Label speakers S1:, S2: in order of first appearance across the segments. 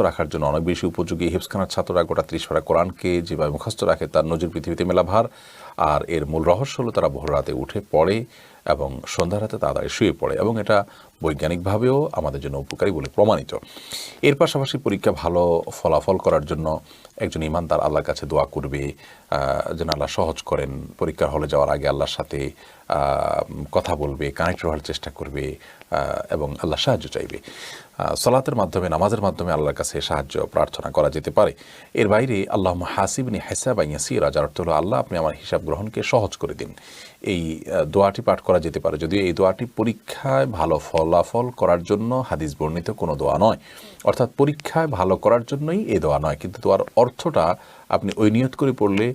S1: রাখার জন্য অনেক বেশি উপযোগী। হিফসখানার ছাত্ররা গোটা ত্রিশ পারা কোরআনকে যেভাবে মুখস্থ রাখে, তার নজির পৃথিবীতে মেলাভার। আর এর মূল রহস্য হলো তারা ভোর রাতে উঠে পড়ে এবং সন্ধ্যা রাতে তাড়াতাড়ি শুয়ে পড়ে এবং এটা বৈজ্ঞানিকভাবেও আমাদের জন্য উপকারী বলে প্রমাণিত। এর পাশাপাশি পরীক্ষা ভালো ফলাফল করার জন্য একজন ইমানদার আল্লাহর কাছে দোয়া করবে যেন আল্লাহ সহজ করেন। পরীক্ষার হলে যাওয়ার আগে আল্লাহর সাথে কথা বলবে কানেক্ট হওয়ার চেষ্টা করবে এবং আল্লাহ সাহায্য চাইবে। সলাতের মাধ্যমে, নামাজের মাধ্যমে আল্লাহর কাছে সাহায্য, প্রার্থনা করা যেতে পারে। এর বাইরে আল্লাহ হাসিবনি হেসাব ইয়াসিরা, যার অর্থ হলো, আল্লাহ, আপনি আমার হিসাব গ্রহণকে সহজ করে দিন। এই দোয়াটি পাঠ করা যেতে পারে। যদিও এই দোয়াটি পরীক্ষায় ভালো ফলাফল করার জন্য হাদিস বর্ণিত কোনো দোয়া নয়। অর্থাৎ পরীক্ষায় ভালো করার জন্যই এই দোয়া নয়। কিন্তু দোয়ার অর্থটা আপনি ওই নিয়ত করে পড়লে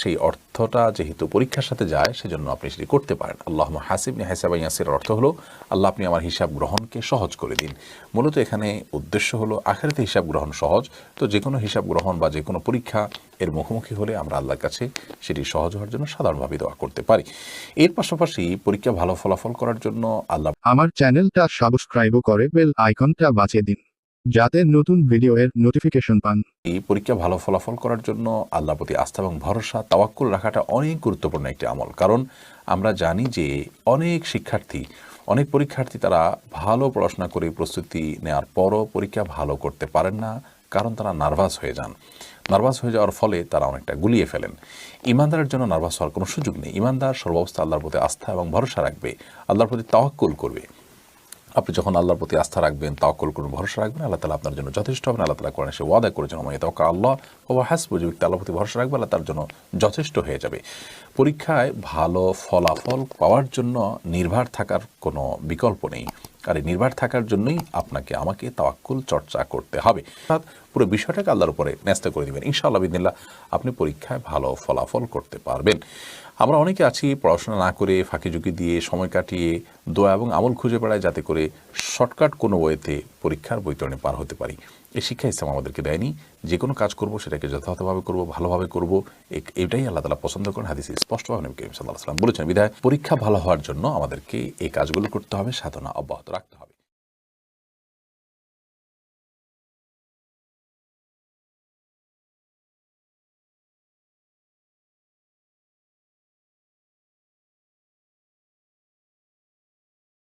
S1: সেই সেই অর্থটা যেহেতু পরীক্ষার সাথে যায়, সেজন্য আপনি সেটি করতে পারেন। আল্লাহ হাসিব হাসাব ইয়াসির অর্থ হলো, আল্লাহ আপনি আমার হিসাব গ্রহণকে সহজ করে দিন। মূলত এখানে উদ্দেশ্য হলো, আখেরাতে হিসাব গ্রহণ সহজ। তো যে কোনো হিসাব গ্রহণ বা যে কোনো পরীক্ষা, এর মুখোমুখি হলে আমরা আল্লাহর কাছে সেটি সহজ হওয়ার জন্য সাধারণভাবে দোয়া করতে পারি। এর পাশাপাশি পরীক্ষা ভালো ফলাফল করার জন্য আল্লাহ
S2: আমার চ্যানেলটা সাবস্ক্রাইব করে, বেল আইকনটা বাঁচিয়ে দিন। যাতে নতুন ভিডিও এর নোটিফিকেশন পান।
S1: এই পরীক্ষা ভালো ফলাফল করার জন্য আল্লাহ প্রতি আস্থা এবং ভরসা, তাওয়াক্কুল রাখাটা অনেক গুরুত্বপূর্ণ একটি আমল। কারণ আমরা জানি যে অনেক শিক্ষার্থী, অনেক পরীক্ষার্থী তারা ভালো পড়াশোনা করে প্রস্তুতি নেওয়ার পরও পরীক্ষা ভালো করতে পারেন না, কারণ তারা নার্ভাস হয়ে যান। নার্ভাস হয়ে যাওয়ার ফলে তারা অনেকটা গুলিয়ে ফেলেন। ইমানদারের জন্য নার্ভাস হওয়ার কোনো সুযোগ নেই। ইমানদার সর্বাবস্থা আল্লাহর প্রতি আস্থা এবং ভরসা রাখবে, আল্লাহর প্রতি তাওয়াক্কুল করবে। আপনি যখন আল্লাহর প্রতি আস্থা রাখবেন, তাওয়াক্কুল করুন, ভরসা রাখবেন, আল্লাহ তালা আপনার জন্য যথেষ্ট হবেন আল্লাহ তালা করেন সে ওয়াদা করেছেন আমাকে তখন আল্লাহ ও হাসবু যে ব্যক্তি আল্লাহর প্রতি ভরসা রাখবে, আল্লাহ তার জন্য যথেষ্ট হয়ে যাবে। পরীক্ষায় ভালো ফলাফল পাওয়ার জন্য নির্ভর থাকার কোনো বিকল্প নেই। আর এই নির্ভর থাকার জন্যই আপনাকে, আমাকে তাওয়াক্কুল, চর্চা করতে হবে। অর্থাৎ পুরো বিষয়টাকে আল্লাহর উপরে ন্যস্ত করে দিবেন। ইনশাআল্লাহ বিদিল্লা আপনি পরীক্ষায় ভালো ফলাফল করতে পারবেন। আমরা অনেকে আছি পড়াশোনা না করে ফাঁকি ঝুঁকি দিয়ে সময় কাটিয়ে দোয়া এবং আমল খুঁজে বেড়ায় যাতে করে শর্টকাট কোনো ওয়েতে পরীক্ষার বৈতরণে পার হতে পারি। এই শিক্ষা ইসলাম আমাদেরকে দেয়নি। যে কোনো কাজ করব, সেটাকে যথাযথভাবে করব, ভালোভাবে করব এটাই আল্লাহ তালা পছন্দ করেন। হাদিসে স্পষ্টভাবে নবী করিম সাল্লাহ সাল্লাম বলেছেন, বিধায় পরীক্ষা ভালো হওয়ার জন্য আমাদেরকে এই কাজগুলো করতে হবে, সাধনা অব্যাহত রাখতে